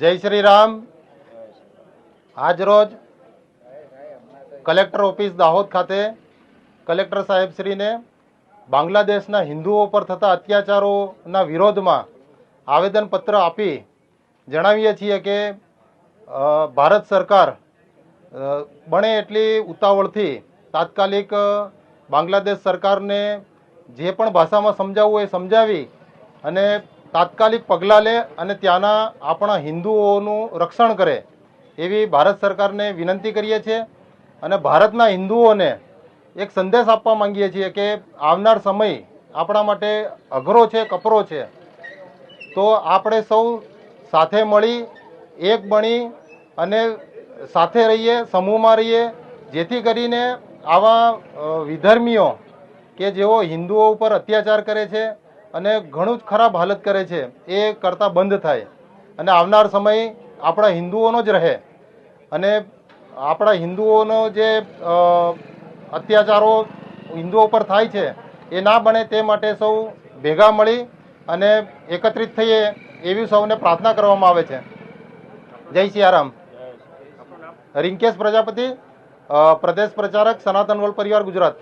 જય શ્રી રામ. આજરોજ collector office Dahod ખાતે કલેક્ટર સાહેબશ્રીને બાંગ્લાદેશના હિન્દુઓ પર થતા અત્યાચારોના વિરોધમાં આવેદનપત્ર આપી જણાવીએ છીએ કે ભારત સરકાર બને એટલી ઉતાવળથી તાત્કાલિક બાંગ્લાદેશ સરકારને જે પણ ભાષામાં સમજાવવું એ સમજાવી અને તાત્કાલિક પગલાં લે અને ત્યાંના આપણા હિન્દુઓનું રક્ષણ કરે એવી ભારત સરકારને વિનંતી કરીએ છીએ અને ભારતના હિન્દુઓને એક સંદેશ આપવા માંગીએ છીએ કે આવનાર સમય આપણા માટે અઘરો છે, કપરો છે. તો આપણે સૌ સાથે મળી, એક બની અને સાથે રહીએ, સમૂહમાં રહીએ, જેથી કરીને આવા વિધર્મીઓ કે જેઓ હિન્દુઓ ઉપર અત્યાચાર કરે છે અને ઘણું જ ખરાબ હાલત કરે છે. એ કરતાં બંધ થાય. અને આવનાર સમય આપણા હિન્દુઓનો જ રહે. અને આપણા હિન્દુઓનો જે અત્યાચારો હિન્દુઓ પર થાય છે એ ના બને તે માટે સૌ ભેગા મળી અને એકત્રિત થઈએ એવી સૌને પ્રાર્થના કરવામાં આવે છે. જય સિયારામ. રિંકેશ પ્રજાપતિ પ્રદેશ પ્રચારક સનાતન વલ પરિવાર ગુજરાત.